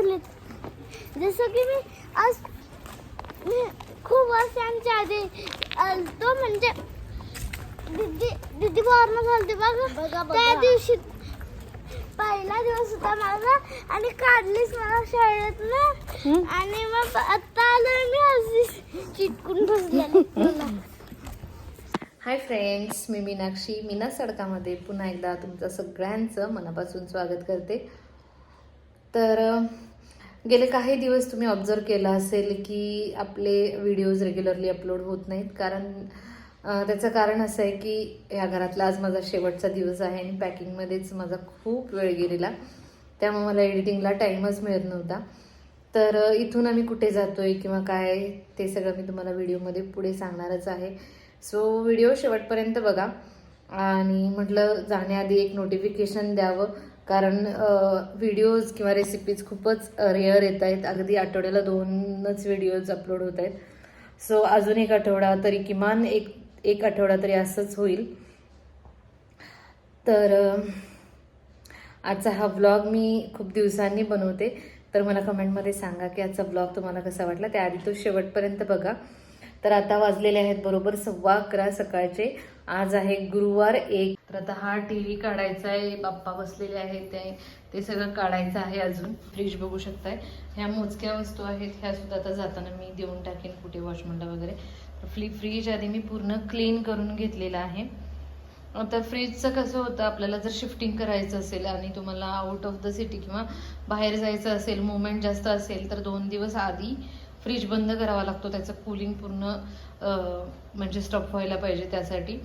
बसलेत जसं की मी आज मी खूप वर्षांच्या आधी आलतो म्हणजे दिदी दिदी बोरणं झालते बघा त्या दिवशी पहिला दिवस होता माझा आणि काढलीच मला शाळेत ना आणि मग आता आलोय मी अशी चिटकून बसले हाय फ्रेंड्स मी मीनाक्षी. मीना सडकामध्ये पुन्हा एकदा तुमचं सगळ्यांचं मनापासून स्वागत करते. तर गेले काही दिवस तुम्ही ऑब्झर्व केलं असेल की आपले व्हिडिओज रेग्युलरली अपलोड होत नाहीत. कारण त्याचं कारण असं आहे की या घरातला आज माझा शेवटचा दिवस आहे आणि पॅकिंगमध्येच माझा खूप वेळ गेलेला. त्यामुळे मला एडिटिंगला टाईमच मिळत नव्हता. तर इथून आम्ही कुठे जातो आहे किंवा काय ते सगळं मी तुम्हाला व्हिडिओमध्ये पुढे सांगणारच आहे. सो व्हिडिओ शेवटपर्यंत बघा. आणि म्हटलं जाण्याआधी एक नोटिफिकेशन द्यावं. कारण व्हिडिओज किंवा रेसिपीज खूपच रेअर येत आहेत. अगदी आठवड्याला दोनच व्हिडिओज अपलोड होत आहेत. सो अजून एक आठवडा तरी किमान एक एक आठवडा तरी असंच होईल. तर आजचा हा ब्लॉग मी खूप दिवसांनी बनवते. तर मला कमेंटमध्ये सांगा की आजचा ब्लॉग तुम्हाला कसा वाटला? त्याआधी तो शेवटपर्यंत बघा. तर आता वाजलेले आहेत बरोबर सव्वा अकरा सकाळचे. आज आहे गुरुवार एक. तर आता हा टी व्ही काढायचा आहे बाप्पा बसलेले आहेत ते ते सगळं काढायचं आहे अजून फ्रीज बघू शकताय. ह्या मोजक्या वस्तू आहेत ह्या सुद्धा आता जाताना मी देऊन टाकेन कुठे वॉशमनला वगैरे. फ्ली फ्रीज आधी मी पूर्ण क्लीन करून घेतलेला आहे. आता फ्रीजचं कसं होतं आपल्याला जर शिफ्टिंग करायचं असेल आणि तुम्हाला आउट ऑफ द सिटी किंवा बाहेर जायचं असेल मुवमेंट जास्त असेल तर दोन दिवस आधी फ्रीज बंद करावा लागतो. त्याचं कूलिंग पूर्ण म्हणजे स्टॉप व्हायला पाहिजे त्यासाठी.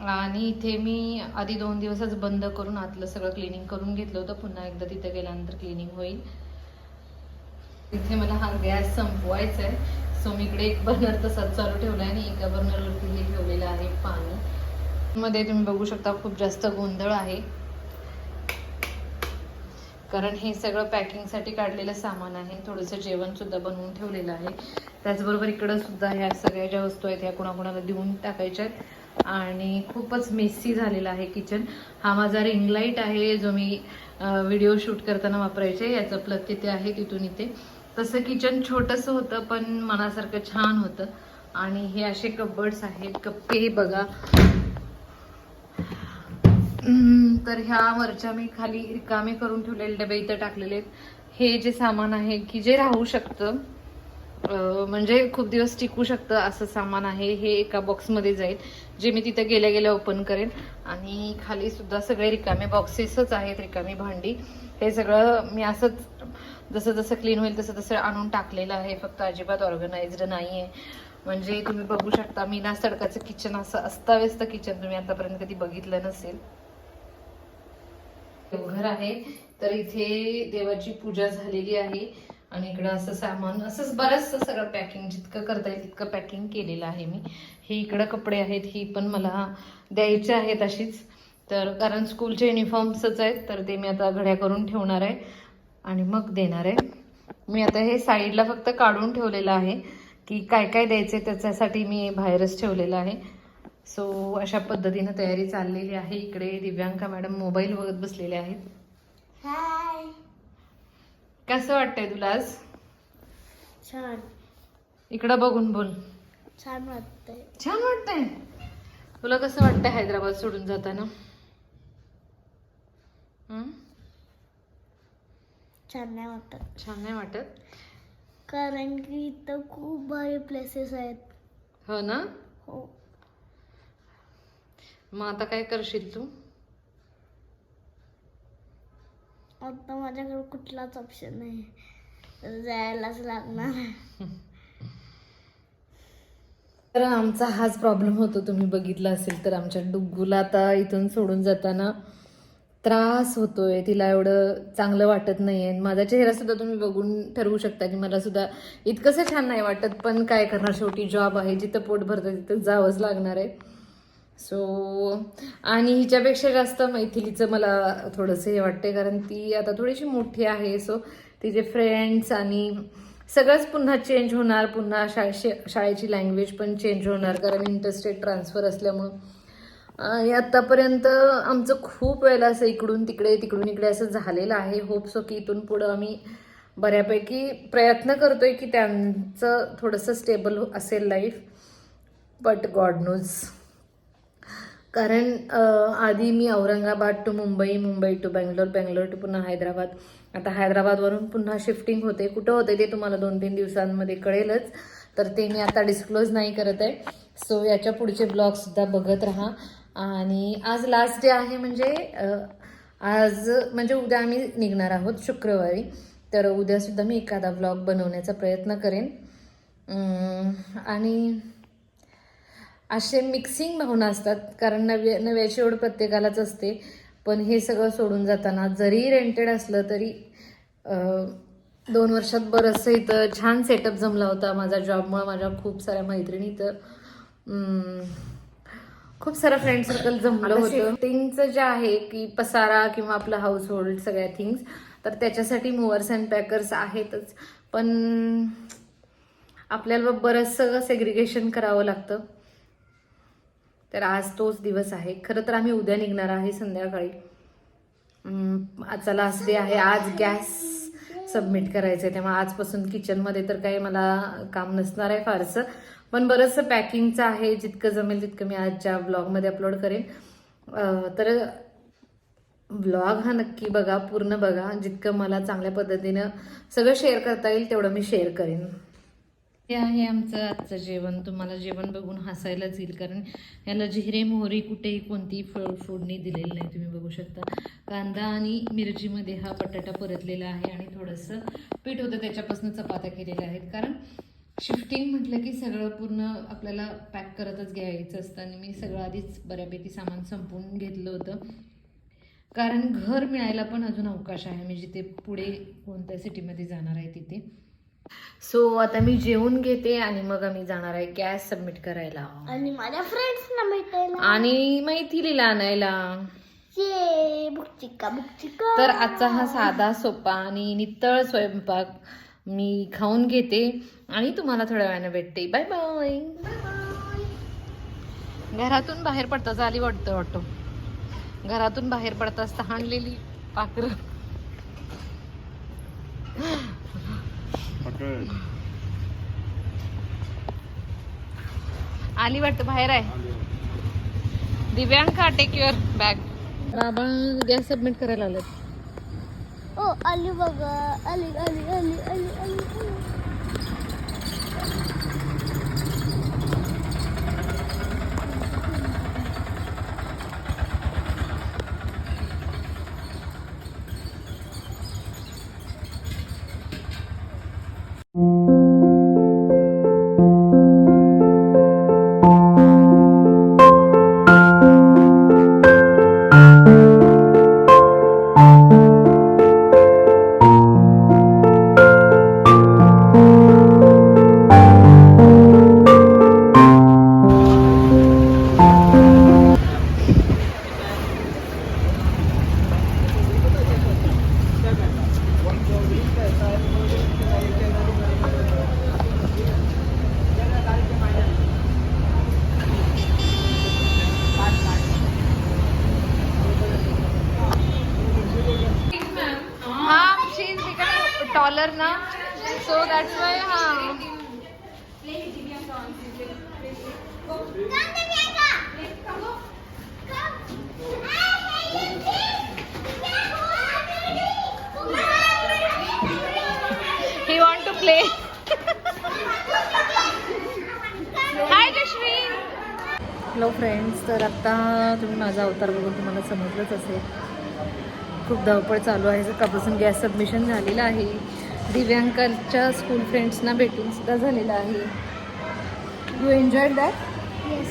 आणि इथे मी आधी दोन दिवसच बंद करून आतलं सगळं क्लिनिंग करून घेतलं होतं. पुन्हा एकदा तिथे गेल्यानंतर क्लिनिंग होईल. इथे मला हा गॅस संपवायचा आहे. सो मी इकडे एक बर्नर तसाच चालू ठेवला आहे आणि एका बर्नरवरती हे ठेवलेलं आहे पाणी. मध्ये तुम्ही बघू शकता खूप जास्त गोंधळ आहे. कारण हे सगळं पॅकिंगसाठी काढलेलं सामान आहे. थोडंसं जेवण सुद्धा बनवून ठेवलेलं आहे. त्याचबरोबर इकडं सुद्धा ह्या सगळ्या ज्या वस्तू आहेत ह्या कोणाकोणाला देऊन टाकायच्या आहेत. आणि खूपच मेस्सी झालेला आहे किचन हा माझा रिंग लाइट आहे जो मी व्हिडिओ शूट करताना वापरायचे. याचं प्लग तिथे आहे तिथून इथे. तसं किचन छोटंसं होतं पण मनासारखं छान होतं. आणि हे असे कबर्ड्स आहेत. कप्पे हे बघा तर ह्या वरच्या मी खाली रिकामे करून ठेवलेले डबे इथं टाकलेले आहेत. हे जे सामान आहे की जे राहू शकतं म्हणजे खूप दिवस टिकू शकतं असं सामान आहे हे एका बॉक्समध्ये जाईल जे मी तिथं गेल्या गेल्या ओपन करेन. आणि खाली सुद्धा सगळे रिकामे बॉक्सेसच आहेत रिकामी भांडी. हे सगळं मी असंच जसं जसं क्लीन होईल तसं तसं आणून टाकलेलं आहे. फक्त अजिबात ऑर्गनाइज्ड नाही आहे म्हणजे तुम्ही बघू शकता मी ना सडकाचं किचन असं अस्ताव्यस्त किचन तुम्ही आतापर्यंत कधी बघितलं नसेल. देवघर आहे. तर इथे देवाची पूजा झालेली आहे. आणि इकडं असं सामान असंच बरंचसं सगळं पॅकिंग जितकं करता येईल तितकं पॅकिंग केलेलं आहे मी. हे इकडं कपडे आहेत ही पण मला द्यायचे आहेत अशीच. तर कारण स्कूलचे युनिफॉर्म्सच आहेत तर ते मी आता घड्या करून ठेवणार आहे आणि मग देणार आहे. मी आता हे साईडला फक्त काढून ठेवलेलं आहे की काय काय द्यायचं आहे त्याच्यासाठी मी बाहेरच ठेवलेलं आहे. सो अशा पद्धतीनं तयारी चाललेली आहे. इकडे दिव्यांका मॅडम मोबाईल बघत बसलेले आहेत. हाय कसं वाटतंय तुला आज छान. इकडं बघून बोल. छान वाटतंय. छान वाटतंय. तुला कसं वाटतंय हैदराबाद सोडून जाताना? हं? छान नाही वाटत. छान नाही वाटत? कारण की इथं खूप भारी प्लेसेस आहेत. हो ना? हो. मग आता काय करशील तू? आता माझ्याकडे कुठलाच ऑप्शन नाही. जायलाच लागणार. तर आमचा हाच प्रॉब्लेम होतो तुम्ही बघितला असेल तर आमच्या डुग्गूला आता इथून सोडून जाताना त्रास होतोय. तिला एवढं चांगलं वाटत नाही आहे माझा चेहरा सुद्धा तुम्ही बघून ठरवू शकता की मला सुद्धा इतकंसं छान नाही वाटत पण काय करणार? शेवटी जॉब आहे जिथं पोट भरतं तिथं जावंच लागणार आहे. सो आणि हिच्यापेक्षा जास्त मैथिलीचं मला थोडंसं हे वाटते कारण ती आता थोडीशी मोठी आहे. सो तिचे फ्रेंड्स आणि सगळंच पुन्हा चेंज होणार पुन्हा शाळेशी शाळेची लँग्वेज पण चेंज होणार कारण इंटरस्टेट ट्रान्सफर असल्यामुळं. आणि आत्तापर्यंत आमचं खूप वेळेला असं इकडून तिकडे तिकडून इकडे असं झालेलं आहे. होप सो की इथून पुढं आम्ही बऱ्यापैकी प्रयत्न करतोय की त्यांचं थोडंसं स्टेबल असेल लाईफ बट गॉड नोज कारण आधी मी Aurangabad to Mumbai Mumbai to Bangalore Bangalore to पुन्हा हैदराबाद. आता हैदराबादवरून पुन्हा शिफ्टिंग होते. कुठं होते ते तुम्हाला दोन तीन दिवसांमध्ये कळेलच. तर ते मी आता डिस्क्लोज नाही करत आहे. सो याच्या पुढचे ब्लॉगसुद्धा बघत राहा. आणि आज लास्ट डे आहे म्हणजे आज म्हणजे उद्या आम्ही निघणार आहोत शुक्रवारी. तर उद्यासुद्धा मी एखादा ब्लॉग बनवण्याचा प्रयत्न करेन. आणि असे मिक्सिंग भावना असतात. कारण नव्या नव्याची ओढ प्रत्येकालाच असते. पण हे सगळं सोडून जाताना जरी रेंटेड असलं तरी दोन वर्षात बरंचसं इथं छान सेटअप जमला होता माझा जॉबमुळे माझ्या खूप साऱ्या मैत्रिणी इथं खूप सारं फ्रेंड सर्कल जमलं होतं. शिफ्टिंगचं जे आहे की पसारा किंवा आपलं हाऊस होल्ड सगळ्या थिंग्स तर त्याच्यासाठी मुव्हर्स अँड पॅकर्स आहेतच. पण आपल्याला बरंचसं सेग्रिगेशन करावं लागतं. तर आज तोच दिवस आहे. खरं तर आम्ही उद्या निघणार आहे संध्याकाळी. अं, आजचा लास्ट डे आहे. आज गॅस सबमिट करायचं आहे त्यामुळे आजपासून किचनमध्ये तर काही मला काम नसणार आहे फारसं. पण बरंचसं पॅकिंगचं आहे. जितकं जमेल तितकं मी आजच्या ब्लॉगमध्ये अपलोड करेन. तर ब्लॉग हा नक्की बघा. पूर्ण बघा. जितकं मला चांगल्या पद्धतीनं सगळं शेअर करता येईल तेवढं मी शेअर करेन. हे आहे आमचं आजचं जेवण. तुम्हाला जेवण बघून हसायलाच येईल कारण याला जिरे मोहरी कुठेही कोणतीही फळ फोडणी दिलेली नाही तुम्ही बघू शकता. कांदा आणि मिरचीमध्ये हा बटाटा परतलेला आहे आणि थोडंसं पीठ होतं त्याच्यापासून चपात्या केलेल्या आहेत. कारण शिफ्टिंग म्हटलं की सगळं पूर्ण आपल्याला पॅक करतच घ्यायचं असतं आणि मी सगळं आधीच बऱ्यापैकी सामान संपवून घेतलं होतं. कारण घर मिळायला पण अजून अवकाश आहे. मी जिथे पुढे कोणत्या सिटीमध्ये जाणार आहे तिथे. सो आता मी जेवून घेते आणि मग आम्ही जाणार आहे गॅस सबमिट करायला. आणि माझ्या फ्रेंड्सना भेटायला. आणि मैथिलीला आणायला. बुकचिका बुकचिका तर आजचा हा साधा सोपा आणि नितळ स्वयंपाक मी खाऊन घेते आणि तुम्हाला थोड्या वेळाने भेटते. बाय बाय घरातून बाहेर पडताच आली वाटतं वाटतो घरातून बाहेर पडताच तहानलेली पाखरं पकड. आली वाटतं बाहेर आहे. दिव्यांका टेक युअर बॅग बाबा गॅस सबमिट करायला आलेत ओ आली बघा. आली आली आली आली आली. So that's why ha. He want to play. Hello friends तर आत्ता तुम्ही माझा अवतार बघून तुम्हाला समजलंच असेल. खूप धावपळ चालू आहे. सकाळपासून गॅस सबमिशन झालेलं आहे. दिव्यांकाच्या स्कूल फ्रेंड्सना भेटून सुद्धा झालेलं आहे. You enjoy that Yes,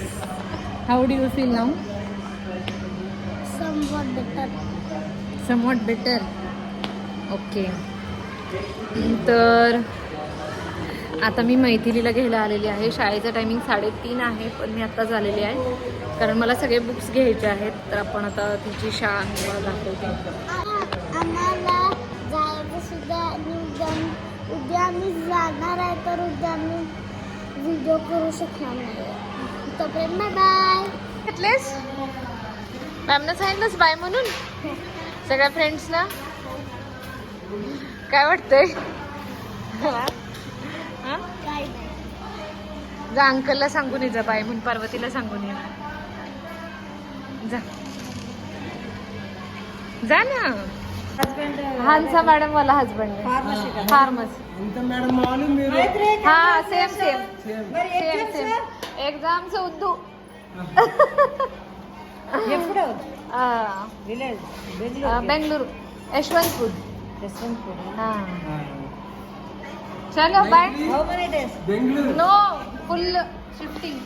how do you feel now somewhat better. Somewhat better okay तर आता मी मैथिलीला घ्यायला आलेली आहे. शाळेचं टायमिंग साडेतीन आहे पण मी आत्ताच आलेली आहे. कारण मला सगळे बुक्स घ्यायचे आहेत. तर आपण आता तिची शाळा दाखवते. आम्हाला जायचं सुद्धा आणि उद्या उद्या आम्ही जाणार आहे तर उद्या आम्ही व्हिडिओ करू शकणार नाही. तोपर्यंत बाय बाय घेतलेस? मॅमनं सांगितलंस बाय म्हणून? सगळ्या फ्रेंड्सना काय वाटतंय? हा? जा अंकलला सांगून ये जा बाय म्हणून पार्वतीला सांगून ये. जा. जा ना. हानसा मॅडम वाला हजबंड फार्मसी मैडम मालूम मेरे हा सेम सेम सेम सेम एक्झामचं उद्दू आ, आ, बेंगलुरू यशवंतपूर हा चलो bye Bengaluru no full shifting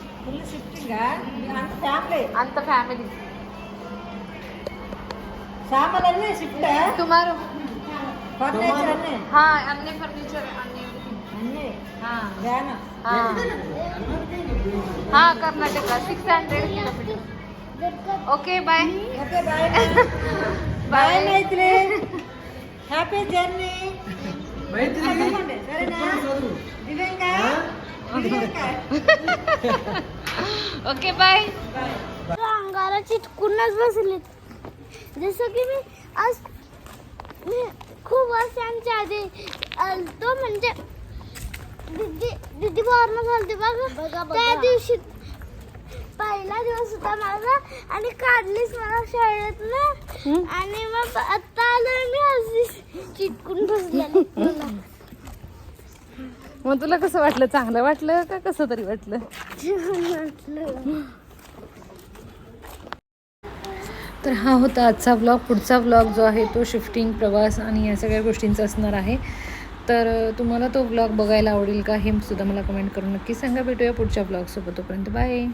అంత ఫ్యామిలీ టుమారో हाँ अन्य फर्नीचर अन्य हाँ हाँ हाँ Karnataka six hundred kilometre okay bye bye happy journey Divyanka okay bye अंगाला चिटकूनच बसले जसं की मी आज मी खूप वर्षांच्या आधी आलतो म्हणजे दिदी दिदी बोरणं झालते बघा. त्या दिवशी पहिला दिवस होता माझा आणि काढलीच मला शाळेत ना आणि मग आता आलो मी अशी चिटकून बसलेली. मला मग तुला कसं वाटलं? चांगलं वाटलं का कसं तरी वाटलं? वाटलं. तर हा होता आजचा व्लॉग पुढचा व्लॉग जो आहे तो शिफ्टिंग प्रवास आणि या सगळ्या गोष्टींचा असणार आहे. तर तुम्हाला तो व्लॉग बघायला आवडेल का हे सुद्धा मला कमेंट करून नक्की सांगा. भेटूया पुढच्या ब्लॉगसोबत तोपर्यंत बाय